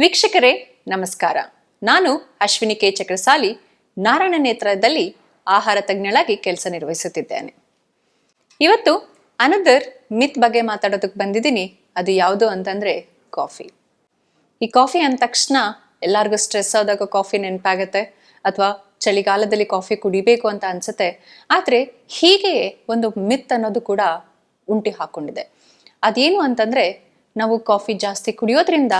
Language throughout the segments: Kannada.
ವೀಕ್ಷಕರೇ, ನಮಸ್ಕಾರ. ನಾನು ಅಶ್ವಿನಿ ಕೆ. ಚಕ್ರಸಾಲಿ, ನಾರಾಯಣ ನೇತ್ರದಲ್ಲಿ ಆಹಾರ ತಜ್ಞಳಾಗಿ ಕೆಲಸ ನಿರ್ವಹಿಸುತ್ತಿದ್ದೇನೆ. ಇವತ್ತು ಅನದರ್ ಮಿತ್ ಬಗ್ಗೆ ಮಾತಾಡೋದಕ್ಕೆ ಬಂದಿದ್ದೀನಿ. ಅದು ಯಾವುದು ಅಂತಂದ್ರೆ ಕಾಫಿ. ಈ ಕಾಫಿ ಅಂದ ತಕ್ಷಣ ಎಲ್ಲರಿಗೂ ಸ್ಟ್ರೆಸ್ ಆದಾಗ ಕಾಫಿ ನೆನಪಾಗತ್ತೆ, ಅಥವಾ ಚಳಿಗಾಲದಲ್ಲಿ ಕಾಫಿ ಕುಡಿಬೇಕು ಅಂತ ಅನ್ಸುತ್ತೆ. ಆದರೆ ಹೀಗೆಯೇ ಒಂದು ಮಿತ್ ಅನ್ನೋದು ಕೂಡ ಉಂಟಿ ಹಾಕೊಂಡಿದೆ. ಅದೇನು ಅಂತಂದ್ರೆ ನಾವು ಕಾಫಿ ಜಾಸ್ತಿ ಕುಡಿಯೋದ್ರಿಂದ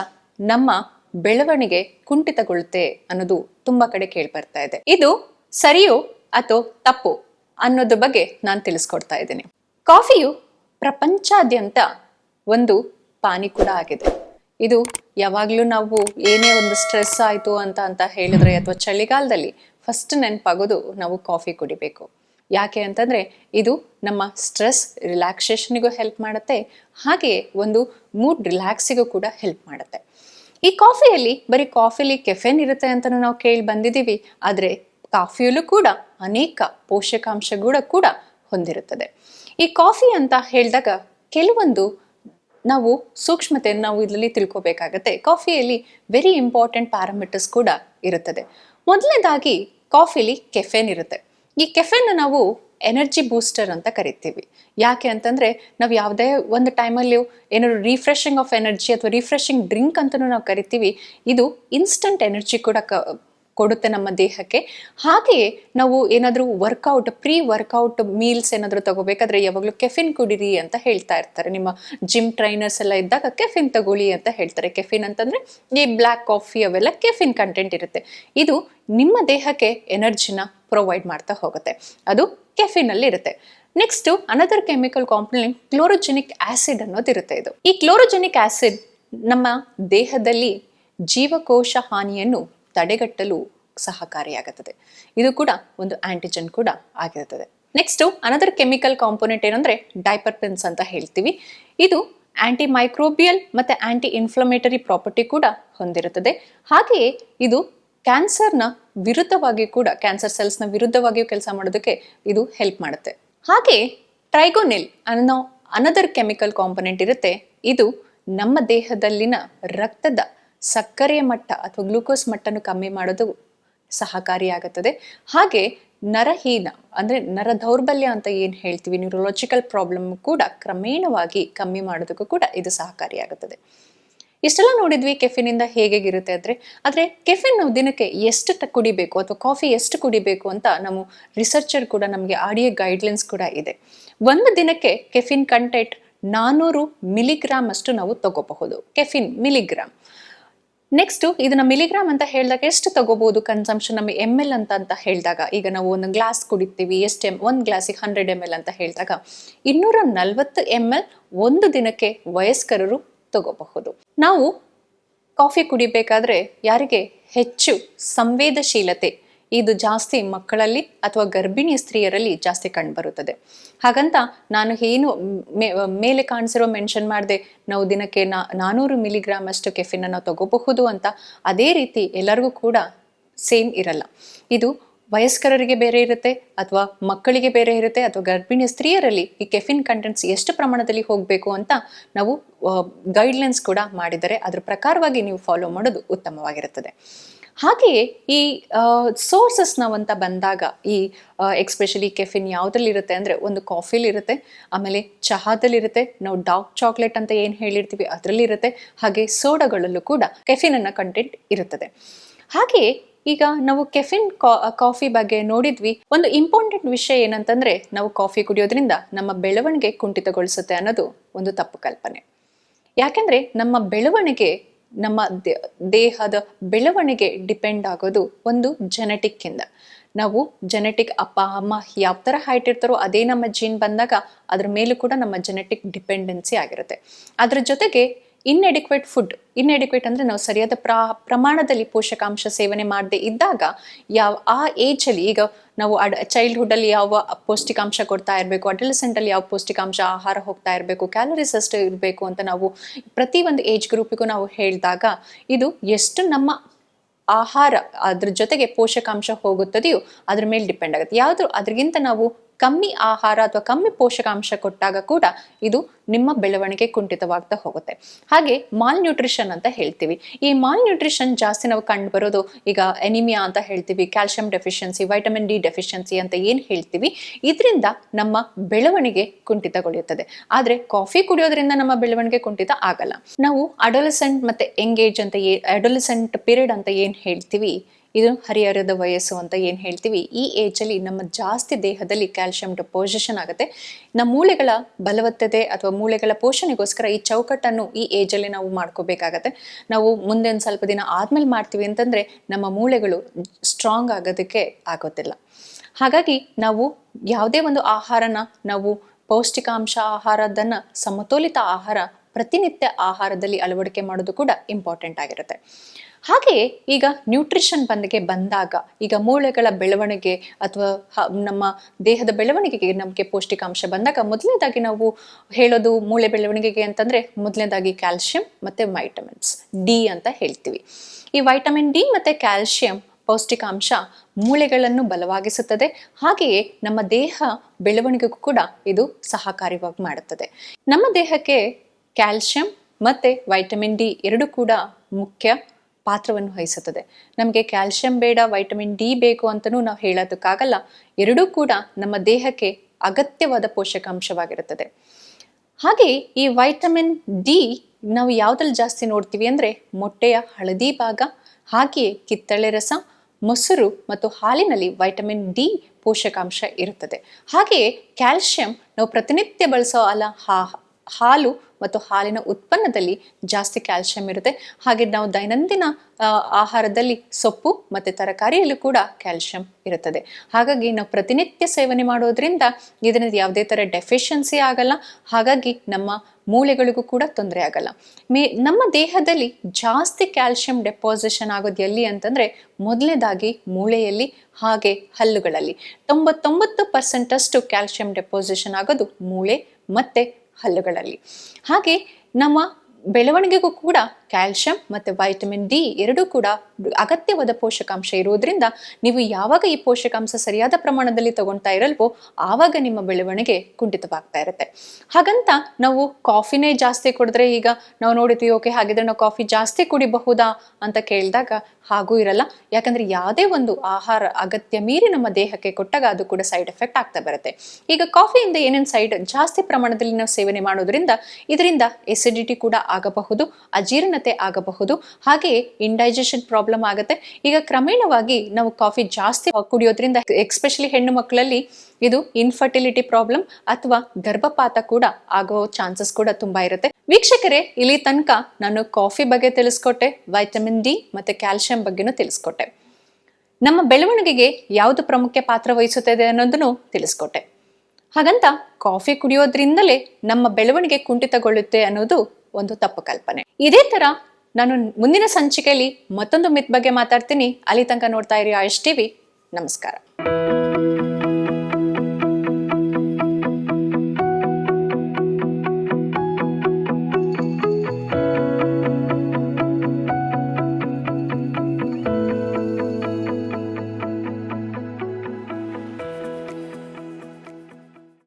ನಮ್ಮ ಬೆಳವಣಿಗೆ ಕುಂಠಿತಗೊಳ್ಳುತ್ತೆ ಅನ್ನೋದು ತುಂಬಾ ಕಡೆ ಕೇಳಿ ಬರ್ತಾ ಇದೆ. ಇದು ಸರಿಯೋ ಅಥವಾ ತಪ್ಪು ಅನ್ನೋದ್ರ ಬಗ್ಗೆ ನಾನು ತಿಳಿಸ್ಕೊಡ್ತಾ ಇದ್ದೀನಿ. ಕಾಫಿಯು ಪ್ರಪಂಚಾದ್ಯಂತ ಒಂದು ಪಾನಿ ಕೂಡ ಆಗಿದೆ. ಇದು ಯಾವಾಗಲೂ ನಾವು ಏನೇ ಒಂದು ಸ್ಟ್ರೆಸ್ ಆಯಿತು ಅಂತ ಅಂತ ಹೇಳಿದ್ರೆ ಅಥವಾ ಚಳಿಗಾಲದಲ್ಲಿ ಫಸ್ಟ್ ನೆನಪಾಗೋದು ನಾವು ಕಾಫಿ ಕುಡಿಬೇಕು. ಯಾಕೆ ಅಂತಂದರೆ ಇದು ನಮ್ಮ ಸ್ಟ್ರೆಸ್ ರಿಲ್ಯಾಕ್ಸೇಷನಿಗೂ ಹೆಲ್ಪ್ ಮಾಡುತ್ತೆ, ಹಾಗೆಯೇ ಒಂದು ಮೂಡ್ ರಿಲ್ಯಾಕ್ಸಿಗೂ ಕೂಡ ಹೆಲ್ಪ್ ಮಾಡುತ್ತೆ. ಈ ಕಾಫಿಯಲ್ಲಿ ಬರೀ ಕಾಫಿಲಿ ಕೆಫೆನ್ ಇರುತ್ತೆ ಅಂತಲೂ ನಾವು ಕೇಳಿ ಬಂದಿದ್ದೀವಿ. ಆದರೆ ಕಾಫಿಯಲ್ಲೂ ಕೂಡ ಅನೇಕ ಪೋಷಕಾಂಶ ಕೂಡ ಹೊಂದಿರುತ್ತದೆ. ಈ ಕಾಫಿ ಅಂತ ಹೇಳಿದಾಗ ಕೆಲವೊಂದು ನಾವು ಸೂಕ್ಷ್ಮತೆ ನಾವು ಇದರಲ್ಲಿ ತಿಳ್ಕೋಬೇಕಾಗತ್ತೆ. ಕಾಫಿಯಲ್ಲಿ ವೆರಿ ಇಂಪಾರ್ಟೆಂಟ್ ಪ್ಯಾರಾಮೀಟರ್ಸ್ ಕೂಡ ಇರುತ್ತದೆ. ಮೊದಲನೇದಾಗಿ ಕಾಫಿಲಿ ಕೆಫೆನ್ ಇರುತ್ತೆ. ಈ ಕೆಫೆನ್ ನಾವು ಎನರ್ಜಿ ಬೂಸ್ಟರ್ ಅಂತ ಕರಿತೀವಿ. ಯಾಕೆ ಅಂತಂದರೆ ನಾವು ಯಾವುದೇ ಒಂದು ಟೈಮಲ್ಲಿ ಏನಾದ್ರು ರಿಫ್ರೆಶಿಂಗ್ ಆಫ್ ಎನರ್ಜಿ ಅಥವಾ ರಿಫ್ರೆಶಿಂಗ್ ಡ್ರಿಂಕ್ ಅಂತಲೂ ನಾವು ಕರಿತೀವಿ. ಇದು ಇನ್ಸ್ಟಂಟ್ ಎನರ್ಜಿ ಕೂಡ ಕ, ಕೊಡುತ್ತೆ ನಮ್ಮ ದೇಹಕ್ಕೆ. ಹಾಗೆಯೇ ನಾವು ಏನಾದರೂ ವರ್ಕೌಟ್ ಪ್ರೀ ವರ್ಕೌಟ್ ಮೀಲ್ಸ್ ಏನಾದರೂ ತಗೋಬೇಕಾದ್ರೆ ಯಾವಾಗಲೂ ಕೆಫಿನ್ ಕುಡಿರಿ ಅಂತ ಹೇಳ್ತಾ ಇರ್ತಾರೆ. ನಿಮ್ಮ ಜಿಮ್ ಟ್ರೈನರ್ಸ್ ಎಲ್ಲ ಇದ್ದಾಗ ಕೆಫಿನ್ ತಗೊಳ್ಳಿ ಅಂತ ಹೇಳ್ತಾರೆ. ಕೆಫಿನ್ ಅಂತಂದರೆ ಈ ಬ್ಲ್ಯಾಕ್ ಕಾಫಿ ಅವೆಲ್ಲ ಕೆಫಿನ್ ಕಂಟೆಂಟ್ ಇರುತ್ತೆ. ಇದು ನಿಮ್ಮ ದೇಹಕ್ಕೆ ಎನರ್ಜಿನ ಪ್ರೊವೈಡ್ ಮಾಡ್ತಾ ಹೋಗುತ್ತೆ. ಅದು ಕೆಫಿನ್ ಅಲ್ಲಿ ಇರುತ್ತೆ. Next another chemical component chlorogenic acid ಅನ್ನೋದು ಇರುತ್ತೆ ಇದು. ಈ ಕ್ಲೋರೋಜೆನಿಕ್ ಆಸಿಡ್ ನಮ್ಮ ದೇಹದಲ್ಲಿ ಜೀವಕೋಶ ಹಾನಿಯನ್ನು ತಡೆಗಟ್ಟಲು ಸಹಕಾರಿಯಾಗುತ್ತದೆ. ಇದು ಕೂಡ ಒಂದು ಆಂಟಿಜನ್ ಕೂಡ ಆಗಿರುತ್ತದೆ. ನೆಕ್ಸ್ಟ್ ಅನದರ್ ಕೆಮಿಕಲ್ ಕಾಂಪೋನೆಂಟ್ ಏನಂದ್ರೆ ಡೈಪರ್ಪಿನ್ಸ್ ಅಂತ ಹೇಳ್ತೀವಿ. ಇದು ಆಂಟಿ ಮೈಕ್ರೋಬಿಯಲ್ ಮತ್ತೆ ಆಂಟಿ ಇನ್ಫ್ಲಮೇಟರಿ ಪ್ರಾಪರ್ಟಿ ಕೂಡ ಹೊಂದಿರುತ್ತದೆ. ಹಾಗೆಯೇ ಇದು ಕ್ಯಾನ್ಸರ್ನ ವಿರುದ್ಧವಾಗಿ ಕೂಡ ಕ್ಯಾನ್ಸರ್ ಸೆಲ್ಸ್ನ ವಿರುದ್ಧವಾಗಿಯೂ ಕೆಲಸ ಮಾಡೋದಕ್ಕೆ ಇದು ಹೆಲ್ಪ್ ಮಾಡುತ್ತೆ. ಹಾಗೆ ಟ್ರೈಗೋನಿಲ್ ಅನ್ನೋ ಅನದರ್ ಕೆಮಿಕಲ್ ಕಾಂಪೊನೆಂಟ್ ಇರುತ್ತೆ. ಇದು ನಮ್ಮ ದೇಹದಲ್ಲಿನ ರಕ್ತದ ಸಕ್ಕರೆಯ ಮಟ್ಟ ಅಥವಾ ಗ್ಲೂಕೋಸ್ ಮಟ್ಟನ್ನು ಕಮ್ಮಿ ಮಾಡೋದು ಸಹಕಾರಿಯಾಗುತ್ತದೆ. ಹಾಗೆ ನರಹೀನ ಅಂದರೆ ನರ ದೌರ್ಬಲ್ಯ ಅಂತ ಏನು ಹೇಳ್ತೀವಿ ನ್ಯೂರೋಲಾಜಿಕಲ್ ಪ್ರಾಬ್ಲಮ್ ಕೂಡ ಕ್ರಮೇಣವಾಗಿ ಕಮ್ಮಿ ಮಾಡೋದಕ್ಕೂ ಕೂಡ ಇದು ಸಹಕಾರಿಯಾಗುತ್ತದೆ. ಇಷ್ಟೆಲ್ಲ ನೋಡಿದ್ವಿ ಕೆಫಿನಿಂದ ಹೇಗಿರುತ್ತೆ ಅಂದರೆ, ಆದರೆ ಕೆಫಿನ್ ನಾವು ದಿನಕ್ಕೆ ಎಷ್ಟು ಕುಡಿಬೇಕು ಅಥವಾ ಕಾಫಿ ಎಷ್ಟು ಕುಡಿಬೇಕು ಅಂತ ನಾವು ರಿಸರ್ಚರ್ ಕೂಡ ನಮಗೆ ಆಡಿಯೋ ಗೈಡ್ಲೈನ್ಸ್ ಕೂಡ ಇದೆ. ಒಂದು ದಿನಕ್ಕೆ ಕೆಫಿನ್ ಕಂಟೆಂಟ್ ನಾನ್ನೂರು ಮಿಲಿಗ್ರಾಮ್ ಅಷ್ಟು ನಾವು ತಗೋಬಹುದು. ಕೆಫಿನ್ ಮಿಲಿಗ್ರಾಮ್ ನೆಕ್ಸ್ಟ್ ಇದನ್ನ ಮಿಲಿಗ್ರಾಮ್ ಅಂತ ಹೇಳಿದಾಗ ಎಷ್ಟು ತಗೋಬಹುದು? ಕನ್ಸಂಪ್ಷನ್ ನಮ್ಮ ಎಂ ಎಲ್ ಅಂತ ಅಂತ ಹೇಳಿದಾಗ, ಈಗ ನಾವು ಒಂದು ಗ್ಲಾಸ್ ಕುಡಿತೀವಿ, ಎಷ್ಟು ಎಂ ಒಂದು ಗ್ಲಾಸಿಗೆ ಹಂಡ್ರೆಡ್ ಎಂ ಎಲ್ ಅಂತ ಹೇಳಿದಾಗ, ಇನ್ನೂರ ನಲ್ವತ್ತು ಎಂ ಎಲ್ ಒಂದು ದಿನಕ್ಕೆ ವಯಸ್ಕರರು ತಗೋಬಹುದು ನಾವು ಕಾಫಿ ಕುಡಿಬೇಕಾದ್ರೆ ಯಾರಿಗೆ ಹೆಚ್ಚು ಸಂವೇದಶೀಲತೆ, ಇದು ಜಾಸ್ತಿ ಮಕ್ಕಳಲ್ಲಿ ಅಥವಾ ಗರ್ಭಿಣಿ ಸ್ತ್ರೀಯರಲ್ಲಿ ಜಾಸ್ತಿ ಕಂಡುಬರುತ್ತದೆ ಹಾಗಂತ ನಾನು ಏನು ಮೇಲೆ ಕಾಣಿಸಿರೋ ಮೆನ್ಷನ್ ಮಾಡಿದೆ, ನಾವು ದಿನಕ್ಕೆ ನಾ ನಾನ್ನೂರು ಮಿಲಿಗ್ರಾಮ್ ಅಷ್ಟು ಕೆಫಿನ್ ನಾವು ತಗೋಬಹುದು ಅಂತ ಅದೇ ರೀತಿ ಎಲ್ಲರಿಗೂ ಕೂಡ ಸೇಮ್ ಇರಲ್ಲ. ಇದು ವಯಸ್ಕರರಿಗೆ ಬೇರೆ ಇರುತ್ತೆ ಅಥವಾ ಮಕ್ಕಳಿಗೆ ಬೇರೆ ಇರುತ್ತೆ ಅಥವಾ ಗರ್ಭಿಣಿ ಸ್ತ್ರೀಯರಲ್ಲಿ ಈ ಕೆಫಿನ್ ಕಂಟೆಂಟ್ಸ್ ಎಷ್ಟು ಪ್ರಮಾಣದಲ್ಲಿ ಹೋಗಬೇಕು ಅಂತ ನಾವು ಗೈಡ್ಲೈನ್ಸ್ ಕೂಡ ಮಾಡಿದರೆ ಅದ್ರ ಪ್ರಕಾರವಾಗಿ ನೀವು ಫಾಲೋ ಮಾಡೋದು ಉತ್ತಮವಾಗಿರುತ್ತದೆ. ಹಾಗೆಯೇ ಈ ಸೋರ್ಸಸ್ ನಾವಂತ ಬಂದಾಗ ಈ ಎಕ್ಸ್ಪೆಷಲಿ ಕೆಫಿನ್ ಯಾವುದ್ರಲ್ಲಿರುತ್ತೆ ಅಂದರೆ ಒಂದು ಕಾಫಿಲಿರುತ್ತೆ ಆಮೇಲೆ ಚಹಾದಲ್ಲಿರುತ್ತೆ ನಾವು ಡಾರ್ಕ್ ಚಾಕ್ಲೇಟ್ ಅಂತ ಏನು ಹೇಳಿರ್ತೀವಿ ಅದರಲ್ಲಿರುತ್ತೆ ಹಾಗೆ ಸೋಡಾಗಳಲ್ಲೂ ಕೂಡ ಕೆಫಿನನ್ನು ಕಂಟೆಂಟ್ ಇರುತ್ತದೆ. ಹಾಗೆಯೇ ಈಗ ನಾವು ಕೆಫಿನ್ ಕಾಫಿ ಬಗ್ಗೆ ನೋಡಿದ್ವಿ. ಒಂದು ಇಂಪಾರ್ಟೆಂಟ್ ವಿಷಯ ಏನಂತಂದ್ರೆ ನಾವು ಕಾಫಿ ಕುಡಿಯೋದ್ರಿಂದ ನಮ್ಮ ಬೆಳವಣಿಗೆ ಕುಂಠಿತಗೊಳಿಸುತ್ತೆ ಅನ್ನೋದು ಒಂದು ತಪ್ಪು ಕಲ್ಪನೆ. ಯಾಕೆಂದ್ರೆ ನಮ್ಮ ಬೆಳವಣಿಗೆ, ನಮ್ಮ ದೇಹದ ಬೆಳವಣಿಗೆ ಡಿಪೆಂಡ್ ಆಗೋದು ಒಂದು ಜೆನೆಟಿಕ್ ಇಂದ. ನಾವು ಜೆನೆಟಿಕ್ ಅಪ್ಪ, ಅಮ್ಮ ಯಾವ ಥರ ಹೈಟ್ ಇರ್ತಾರೋ ಅದೇ ನಮ್ಮ ಜೀನ್ ಬಂದಾಗ ಅದ್ರ ಮೇಲೂ ಕೂಡ ನಮ್ಮ ಜೆನೆಟಿಕ್ ಡಿಪೆಂಡೆನ್ಸಿ ಆಗಿರುತ್ತೆ. ಅದ್ರ ಜೊತೆಗೆ ಇನ್ಎಡಿಕ್ವೇಟ್ ಫುಡ್ ಇನ್ಎಡಿಕ್ವೇಟ್ ಅಂದರೆ ನಾವು ಸರಿಯಾದ ಪ್ರಾ, ಪ್ರಮಾಣದಲ್ಲಿ ಪೋಷಕಾಂಶ ಸೇವನೆ ಮಾಡದೆ ಇದ್ದಾಗ ಯಾವ, ಆ ಏಜಲ್ಲಿ ಈಗ ನಾವು ಅಡ್ ಚೈಲ್ಡ್ಹುಡ್ಡಲ್ಲಿ ಯಾವ ಪೌಷ್ಟಿಕಾಂಶ ಕೊಡ್ತಾ ಇರಬೇಕು ಅಡಲ್ಸೆಂಟಲ್ಲಿ ಯಾವ ಪೌಷ್ಟಿಕಾಂಶ ಆಹಾರ ಹೋಗ್ತಾ ಇರಬೇಕು ಕ್ಯಾಲರೀಸ್ ಅಷ್ಟು ಇರಬೇಕು ಅಂತ ನಾವು ಪ್ರತಿ ಒಂದು ಏಜ್ ಗ್ರೂಪಿಗೂ ನಾವು ಹೇಳಿದಾಗ ಇದು ಎಷ್ಟು ನಮ್ಮ ಆಹಾರ ಅದ್ರ ಜೊತೆಗೆ ಪೋಷಕಾಂಶ ಹೋಗುತ್ತದೆಯೋ ಅದ್ರ ಮೇಲೆ ಡಿಪೆಂಡ್ ಆಗುತ್ತೆ. ಯಾವುದು ಅದ್ರಗಿಂತ ನಾವು ಕಮ್ಮಿ ಆಹಾರ ಅಥವಾ ಕಮ್ಮಿ ಪೋಷಕಾಂಶ ಕೊಟ್ಟಾಗ ಕೂಡ ಇದು ನಿಮ್ಮ ಬೆಳವಣಿಗೆ ಕುಂಠಿತವಾಗ್ತಾ ಹೋಗುತ್ತೆ. ಹಾಗೆ ಮಾಲ್ ನ್ಯೂಟ್ರಿಷನ್ ಅಂತ ಹೇಳ್ತೀವಿ. ಈ ಮಾಲ್ ನ್ಯೂಟ್ರಿಷನ್ ಜಾಸ್ತಿ ನಾವು ಕಂಡು ಬರೋದು ಈಗ ಎನಿಮಿಯಾ ಅಂತ ಹೇಳ್ತೀವಿ calcium deficiency vitamin D deficiency ಅಂತ ಏನು ಹೇಳ್ತೀವಿ. ಇದರಿಂದ ನಮ್ಮ ಬೆಳವಣಿಗೆ ಕುಂಠಿತಗೊಳ್ಳುತ್ತದೆ. ಆದರೆ ಕಾಫಿ ಕುಡಿಯೋದ್ರಿಂದ ನಮ್ಮ ಬೆಳವಣಿಗೆ ಕುಂಠಿತ ಆಗಲ್ಲ. ನಾವು ಅಡೋಲಸೆಂಟ್ ಮತ್ತೆ ಎಂಗೇಜ್ ಅಂತ ಅಡೋಲಸೆಂಟ್ ಪೀರಿಯಡ್ ಅಂತ ಏನು ಹೇಳ್ತೀವಿ? ಇದು ಹರಿಹರದ ವಯಸ್ಸು ಅಂತ ಏನು ಹೇಳ್ತೀವಿ? ಈ ಏಜಲ್ಲಿ ನಮ್ಮ ಜಾಸ್ತಿ ದೇಹದಲ್ಲಿ ಕ್ಯಾಲ್ಸಿಯಂ ಡೆಪೋಸಿಷನ್ ಆಗುತ್ತೆ. ನಮ್ಮ ಮೂಳೆಗಳ ಬಲವತ್ತತೆ ಅಥವಾ ಮೂಳೆಗಳ ಪೋಷಣೆಗೋಸ್ಕರ ಈ ಚೌಕಟ್ಟನ್ನು ಈ ಏಜಲ್ಲಿ ನಾವು ಮಾಡ್ಕೋಬೇಕಾಗತ್ತೆ. ನಾವು ಮುಂದೆ ಒಂದು ಸ್ವಲ್ಪ ದಿನ ಆದ್ಮೇಲೆ ಮಾಡ್ತೀವಿ ಅಂತಂದರೆ ನಮ್ಮ ಮೂಳೆಗಳು ಸ್ಟ್ರಾಂಗ್ ಆಗೋದಕ್ಕೆ ಆಗೋದಿಲ್ಲ. ಹಾಗಾಗಿ ನಾವು ಯಾವುದೇ ಒಂದು ಆಹಾರನ ನಾವು ಪೌಷ್ಟಿಕಾಂಶ ಆಹಾರದನ್ನು ಸಮತೋಲಿತ ಆಹಾರ, ಪ್ರತಿನಿತ್ಯ ಆಹಾರದಲ್ಲಿ ಅಳವಡಿಕೆ ಮಾಡೋದು ಕೂಡ ಇಂಪಾರ್ಟೆಂಟ್ ಆಗಿರುತ್ತೆ. ಹಾಗೆಯೇ ಈಗ ನ್ಯೂಟ್ರಿಷನ್ ಬಂದಿಗೆ ಬಂದಾಗ, ಈಗ ಮೂಳೆಗಳ ಬೆಳವಣಿಗೆ ಅಥವಾ ನಮ್ಮ ದೇಹದ ಬೆಳವಣಿಗೆಗೆ ನಮಗೆ ಪೌಷ್ಟಿಕಾಂಶ ಬಂದಾಗ ಮೊದಲನೇದಾಗಿ ನಾವು ಹೇಳೋದು ಮೂಳೆ ಬೆಳವಣಿಗೆಗೆ ಅಂತಂದ್ರೆ ಮೊದಲನೇದಾಗಿ ಕ್ಯಾಲ್ಸಿಯಂ ಮತ್ತೆ ವೈಟಮಿನ್ಸ್ ಡಿ ಅಂತ ಹೇಳ್ತೀವಿ. ಈ ವೈಟಮಿನ್ ಡಿ ಮತ್ತೆ ಕ್ಯಾಲ್ಸಿಯಂ ಪೌಷ್ಟಿಕಾಂಶ ಮೂಳೆಗಳನ್ನು ಬಲವಾಗಿಸುತ್ತದೆ. ಹಾಗೆಯೇ ನಮ್ಮ ದೇಹ ಬೆಳವಣಿಗೆಗೂ ಕೂಡ ಇದು ಸಹಕಾರಿಯಾಗಿ ಮಾಡುತ್ತದೆ. ನಮ್ಮ ದೇಹಕ್ಕೆ ಕ್ಯಾಲ್ಸಿಯಂ ಮತ್ತೆ ವೈಟಮಿನ್ ಡಿ ಎರಡು ಕೂಡ ಮುಖ್ಯ. ಪಾತ್ರವನ್ನು ವಹಿಸುತ್ತದೆ. ನಮಗೆ ಕ್ಯಾಲ್ಸಿಯಂ ಬೇಡ, ವೈಟಮಿನ್ ಡಿ ಬೇಕು ಅಂತಲೂ ನಾವು ಹೇಳೋದಕ್ಕಾಗಲ್ಲ. ಎರಡೂ ಕೂಡ ನಮ್ಮ ದೇಹಕ್ಕೆ ಅಗತ್ಯವಾದ ಪೋಷಕಾಂಶವಾಗಿರುತ್ತದೆ. ಹಾಗೆ ಈ ವೈಟಮಿನ್ ಡಿ ನಾವು ಯಾವುದ್ರಲ್ಲಿ ಜಾಸ್ತಿ ನೋಡ್ತೀವಿ ಅಂದರೆ ಮೊಟ್ಟೆಯ ಹಳದಿ ಭಾಗ, ಹಾಗೆಯೇ ಕಿತ್ತಳೆ ರಸ, ಮೊಸರು ಮತ್ತು ಹಾಲಿನಲ್ಲಿ ವೈಟಮಿನ್ ಡಿ ಪೋಷಕಾಂಶ ಇರುತ್ತದೆ. ಹಾಗೆಯೇ ಕ್ಯಾಲ್ಸಿಯಂ ನಾವು ಪ್ರತಿನಿತ್ಯ ಬಳಸೋ ಅಲ್ಲ ಹಾ ಹಾಲು ಮತ್ತು ಹಾಲಿನ ಉತ್ಪನ್ನದಲ್ಲಿ ಜಾಸ್ತಿ ಕ್ಯಾಲ್ಸಿಯಂ ಇರುತ್ತೆ. ಹಾಗೆ ನಾವು ದೈನಂದಿನ ಆಹಾರದಲ್ಲಿ ಸೊಪ್ಪು ಮತ್ತು ತರಕಾರಿಯಲ್ಲೂ ಕೂಡ ಕ್ಯಾಲ್ಸಿಯಂ ಇರುತ್ತದೆ. ಹಾಗಾಗಿ ನಾವು ಪ್ರತಿನಿತ್ಯ ಸೇವನೆ ಮಾಡೋದ್ರಿಂದ ಇದರಿಂದ ಯಾವುದೇ ಥರ ಡೆಫಿಷಿಯನ್ಸಿ ಆಗಲ್ಲ. ಹಾಗಾಗಿ ನಮ್ಮ ಮೂಳೆಗಳಿಗೂ ಕೂಡ ತೊಂದರೆ ಆಗಲ್ಲ. ಮೇ, ನಮ್ಮ ದೇಹದಲ್ಲಿ ಜಾಸ್ತಿ ಕ್ಯಾಲ್ಸಿಯಂ ಡೆಪಾಸಿಷನ್ ಆಗೋದು ಎಲ್ಲಿ ಅಂತಂದರೆ ಮೊದಲನೇದಾಗಿ ಮೂಳೆಯಲ್ಲಿ, ಹಾಗೆ ಹಲ್ಲುಗಳಲ್ಲಿ. ತೊಂಬತ್ತೊಂಬತ್ತು ಪರ್ಸೆಂಟಷ್ಟು ಕ್ಯಾಲ್ಸಿಯಂ ಡೆಪಾಸಿಷನ್ ಆಗೋದು ಮೂಳೆ ಮತ್ತು ಹಲ್ಲುಗಳಲ್ಲಿ. ಹಾಗೆ ನಮ್ಮ ಬೆಳವಣಿಗೆಗೂ ಕೂಡ ಕ್ಯಾಲ್ಸಿಯಂ ಮತ್ತು ವೈಟಮಿನ್ ಡಿ ಎರಡೂ ಕೂಡ ಅಗತ್ಯವಾದ ಪೋಷಕಾಂಶ ಇರುವುದರಿಂದ ನೀವು ಯಾವಾಗ ಈ ಪೋಷಕಾಂಶ ಸರಿಯಾದ ಪ್ರಮಾಣದಲ್ಲಿ ತಗೊಳ್ತಾ ಇರಲ್ವೋ ಆವಾಗ ನಿಮ್ಮ ಬೆಳವಣಿಗೆ ಕುಂಠಿತವಾಗ್ತಾ ಇರುತ್ತೆ. ಹಾಗಂತ ನಾವು ಕಾಫಿನೇ ಜಾಸ್ತಿ ಕುಡಿದ್ರೆ ಈಗ ನಾವು ನೋಡಿದ್ವಿ, ಓಕೆ, ಹಾಗಿದ್ರೆ ನಾವು ಕಾಫಿ ಜಾಸ್ತಿ ಕುಡಿಬಹುದಾ ಅಂತ ಕೇಳಿದಾಗ ಹಾಗೂ ಇರಲ್ಲ. ಯಾಕಂದ್ರೆ ಯಾವುದೇ ಒಂದು ಆಹಾರ ಅಗತ್ಯ ಮೀರಿ ನಮ್ಮ ದೇಹಕ್ಕೆ ಕೊಟ್ಟಾಗ ಅದು ಕೂಡ ಸೈಡ್ ಎಫೆಕ್ಟ್ ಆಗ್ತಾ ಬರುತ್ತೆ. ಈಗ ಕಾಫಿಯಿಂದ ಏನೇನು ಸೈಡ್ ಜಾಸ್ತಿ ಪ್ರಮಾಣದಲ್ಲಿ ನಾವು ಸೇವನೆ ಮಾಡೋದ್ರಿಂದ ಇದರಿಂದ ಎಸಿಡಿಟಿ ಕೂಡ ಆಗಬಹುದು ಅಜೀರ್ಣತೆ ಆಗಬಹುದು. ಹಾಗೆಯೇ ಇಂಡೈಜೆಷನ್ ಪ್ರಾಬ್ಲಮ್ ಆಗುತ್ತೆ. ಈಗ ಕ್ರಮೇಣವಾಗಿ ನಾವು ಕಾಫಿ ಜಾಸ್ತಿ ಕುಡಿಯೋದ್ರಿಂದ ಎಕ್ಸ್ಪೆಷಲಿ ಹೆಣ್ಣು ಮಕ್ಕಳಲ್ಲಿ ಇದು ಇನ್ಫರ್ಟಿಲಿಟಿ ಪ್ರಾಬ್ಲಮ್ ಅಥವಾ ಗರ್ಭಪಾತ ಕೂಡ ಆಗೋ ಚಾನ್ಸಸ್ ಕೂಡ ತುಂಬಾ ಇರುತ್ತೆ. ವೀಕ್ಷಕರೇ, ಇಲ್ಲಿ ತನಕ ನಾನು ಕಾಫಿ ಬಗ್ಗೆ ತಿಳಿಸ್ಕೊಟ್ಟೆ ವೈಟಮಿನ್ ಡಿ ಮತ್ತೆ ಕ್ಯಾಲ್ಸಿಯಂ ಬಗ್ಗೆನೂ ತಿಳಿಸ್ಕೊಟ್ಟೆ. ನಮ್ಮ ಬೆಳವಣಿಗೆಗೆ ಯಾವುದು ಪ್ರಮುಖ ಪಾತ್ರ ವಹಿಸುತ್ತದೆ ಅನ್ನೋದನ್ನು ತಿಳಿಸ್ಕೊಟ್ಟೆ. ಹಾಗಂತ ಕಾಫಿ ಕುಡಿಯೋದ್ರಿಂದಲೇ ನಮ್ಮ ಬೆಳವಣಿಗೆ ಕುಂಠಿತಗೊಳ್ಳುತ್ತೆ ಅನ್ನೋದು ಒಂದು ತಪ್ಪು ಕಲ್ಪನೆ. ಇದೇ ತರ ನಾನು ಮುಂದಿನ ಸಂಚಿಕೆಯಲ್ಲಿ ಮತ್ತೊಂದು ಮಿತ್ ಬಗ್ಗೆ ಮಾತಾಡ್ತೀನಿ. ಅಲ್ಲಿ ತನಕ ನೋಡ್ತಾ ಇರಿ ಆಯುಷ್ ಟಿವಿ. ನಮಸ್ಕಾರ.